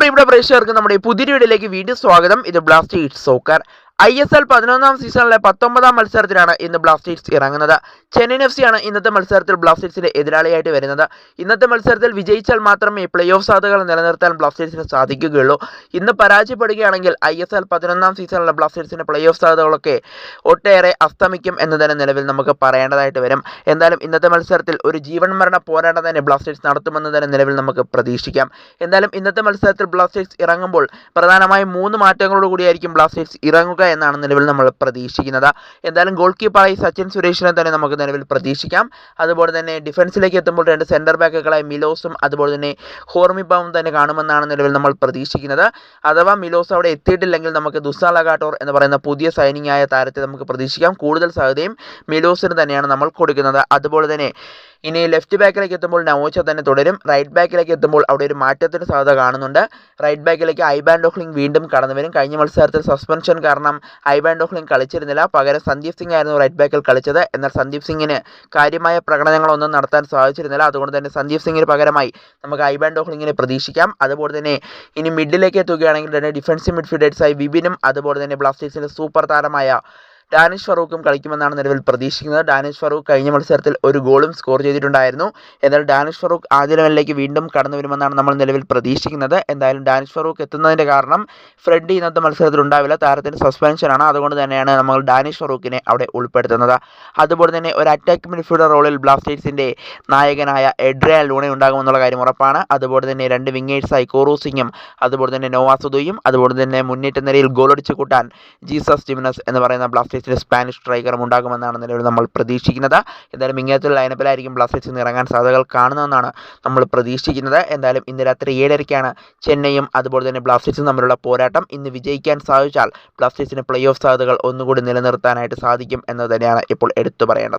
പ്രിയപ്പെട്ട പ്രേക്ഷകർക്ക് നമ്മുടെ പുതിയ വീഡിയോയിലേക്ക് വീണ്ടും സ്വാഗതം. ഇത് Blasters soccer. I S L പതിനൊന്നാം സീസണിലെ പത്തൊമ്പതാം മത്സരത്തിലാണ് ഇന്ന് ബ്ലാസ്റ്റേഴ്സ് ഇറങ്ങുന്നത്. ചെന്നൈയിൻ എഫ് സി ആണ് ഇന്നത്തെ മത്സരത്തിൽ ബ്ലാസ്റ്റേഴ്സിന്റെ എതിരാളിയായിട്ട് വരുന്നത്. ഇന്നത്തെ മത്സരത്തിൽ വിജയിച്ചാൽ മാത്രമേ പ്ലേ ഓഫ് സാധ്യതകൾ നിലനിർത്താൻ ബ്ലാസ്റ്റേഴ്സിന് സാധിക്കുകയുള്ളൂ. ഇന്ന് പരാജയപ്പെടുകയാണെങ്കിൽ ഐ എസ് എൽ പതിനൊന്നാം സീസണിലെ ബ്ലാസ്റ്റേഴ്സിന്റെ പ്ലേ ഓഫ് സാധ്യതകളൊക്കെ ഒട്ടേറെ അസ്തമിക്കും എന്ന് തന്നെ നിലവിൽ നമുക്ക് പറയേണ്ടതായിട്ട് വരും. എന്തായാലും ഇന്നത്തെ മത്സരത്തിൽ ഒരു ജീവൻ മരണ പോരാട്ടം തന്നെ ബ്ലാസ്റ്റേഴ്സ് നടത്തുമെന്ന് തന്നെ നിലവിൽ നമുക്ക് പ്രതീക്ഷിക്കാം. എന്തായാലും ഇന്നത്തെ മത്സരത്തിൽ ബ്ലാസ്റ്റേഴ്സ് ഇറങ്ങുമ്പോൾ പ്രധാനമായും മൂന്ന് മാറ്റങ്ങളോടുകൂടിയായിരിക്കും ബ്ലാസ്റ്റേഴ്സ് ഇറങ്ങുക എന്നാണ് നിലവിൽ നമ്മൾ പ്രതീക്ഷിക്കുന്നത്. എന്തായാലും ഗോൾ കീപ്പറായി സച്ചിൻ സുരേഷിനെ തന്നെ നമുക്ക് നിലവിൽ പ്രതീക്ഷിക്കാം. അതുപോലെ തന്നെ ഡിഫൻസിലേക്ക് എത്തുമ്പോൾ രണ്ട് സെന്റർ ബാക്കുകളായി മിലോസും അതുപോലെ തന്നെ ഹോർമിബാവും തന്നെ കാണുമെന്നാണ് നിലവിൽ നമ്മൾ പ്രതീക്ഷിക്കുന്നത്. അഥവാ മിലോസ് അവിടെ എത്തിയിട്ടില്ലെങ്കിൽ നമുക്ക് ദുസാല ഗാട്ടോർ എന്ന് പറയുന്ന പുതിയ സൈനിങ് ആയ താരത്തെ നമുക്ക് പ്രതീക്ഷിക്കാം. കൂടുതൽ സാധ്യതയും മിലോസിന് തന്നെയാണ് നമ്മൾ കൊടുക്കുന്നത്. അതുപോലെ തന്നെ ഇനി ലെഫ്റ്റ് ബാക്കിലേക്ക് എത്തുമ്പോൾ നവോച്ച തന്നെ തുടരും. റൈറ്റ് ബാക്കിലേക്ക് എത്തുമ്പോൾ അവിടെ ഒരു മാറ്റത്തിന് സാധ്യത കാണുന്നുണ്ട്. റൈറ്റ് ബാക്കിലേക്ക് ഐബാൻ ഡോഹ്ലിംഗ് വീണ്ടും കടന്നു വരും. കഴിഞ്ഞ മത്സരത്തിൽ സസ്പെൻഷൻ കാരണം ഐബാൻ ഡോഹ്ലിംഗ് കളിച്ചിരുന്നില്ല. പകരം സന്ദീപ് സിംഗ് ആയിരുന്നു റൈറ്റ് ബാക്കിൽ കളിച്ചത്. എന്നാൽ സന്ദീപ് സിംഗിന് കാര്യമായ പ്രകടനങ്ങളൊന്നും നടത്താൻ സാധിച്ചിരുന്നില്ല. അതുകൊണ്ട് തന്നെ സന്ദീപ് സിംഗിന് പകരമായി നമുക്ക് ഐബാൻ ഡോഹ്ലിംഗിനെ പ്രതീക്ഷിക്കാം. അതുപോലെ തന്നെ ഇനി മിഡിലേക്ക് എത്തുകയാണെങ്കിൽ തന്നെ ഡിഫൻസീവ് മിഡ്ഫീൽഡേഴ്സായി വിപിനും അതുപോലെ തന്നെ ബ്ലാസ്റ്റേഴ്സിന്റെ സൂപ്പർ താരമായ ഡാനിഷ് ഫറൂഖും കളിക്കുമെന്നാണ് നിലവിൽ പ്രതീക്ഷിക്കുന്നത്. ഡാനിഷ് ഫറൂഖ് കഴിഞ്ഞ മത്സരത്തിൽ ഒരു ഗോളും സ്കോർ ചെയ്തിട്ടുണ്ടായിരുന്നു. എന്നാൽ ഡാനിഷ് ഫറൂഖ് ആദ്യ ലെവലിലേക്ക് വീണ്ടും കടന്നു വരുമെന്നാണ് നമ്മൾ നിലവിൽ പ്രതീക്ഷിക്കുന്നത്. എന്തായാലും ഡാനിഷ് ഫറൂഖ് എത്തുന്നതിന്റെ കാരണം ഫ്രെഡ് ഇന്നത്തെ മത്സരത്തിൽ ഉണ്ടാവില്ല. താരത്തിന് സസ്പെൻഷനാണ് അതുകൊണ്ട് തന്നെയാണ് നമ്മൾ ഡാനിഷ് ഫറൂഖിനെ അവിടെ ഉൾപ്പെടുത്തുന്നത്. അതുപോലെ തന്നെ ഒരു അറ്റാക്ക് മിഡ്ഫീൽഡർ റോളിൽ ബ്ലാസ്റ്റേഴ്സിന്റെ നായകനായ എഡ്രിയ ലൂണെ ഉണ്ടാകുമെന്നുള്ള കാര്യം ഉറപ്പാണ്. അതുപോലെ തന്നെ രണ്ട് വിങ്ങേഴ്സായി കോറു സിംഗും അതുപോലെ തന്നെ നോവാസുദയും അതുപോലെ തന്നെ മുന്നേറ്റ നിരയിൽ ഗോളടിച്ചു കൂട്ടാൻ ജീസസ് ജിമിനസ് എന്ന് പറയുന്ന ബ്ലാസ്റ്റേഴ്സിന്റെ സ്പാനിഷ് സ്ട്രൈക്കറും ഉണ്ടാകുമെന്നാണ് നിലവിൽ നമ്മൾ പ്രതീക്ഷിക്കുന്നത്. എന്തായാലും ഇങ്ങനത്തെ ലൈനപ്പിലായിരിക്കും ബ്ലാസ്റ്റേഴ്സിൽ നിന്ന് ഇറങ്ങാൻ സാധ്യതകൾ കാണുന്നതെന്നാണ് നമ്മൾ പ്രതീക്ഷിക്കുന്നത്. എന്തായാലും ഇന്ന് രാത്രി ഏഴരയ്ക്കാണ് ചെന്നൈയും അതുപോലെ തന്നെ ബ്ലാസ്റ്റേഴ്സും തമ്മിലുള്ള പോരാട്ടം. ഇന്ന് വിജയിക്കാൻ സാധിച്ചാൽ ബ്ലാസ്റ്റേഴ്സിന് പ്ലേ ഓഫ് സാധ്യതകൾ ഒന്നുകൂടി നിലനിർത്താനായിട്ട് സാധിക്കും എന്ന് തന്നെയാണ് ഇപ്പോൾ എടുത്തു പറയേണ്ടത്.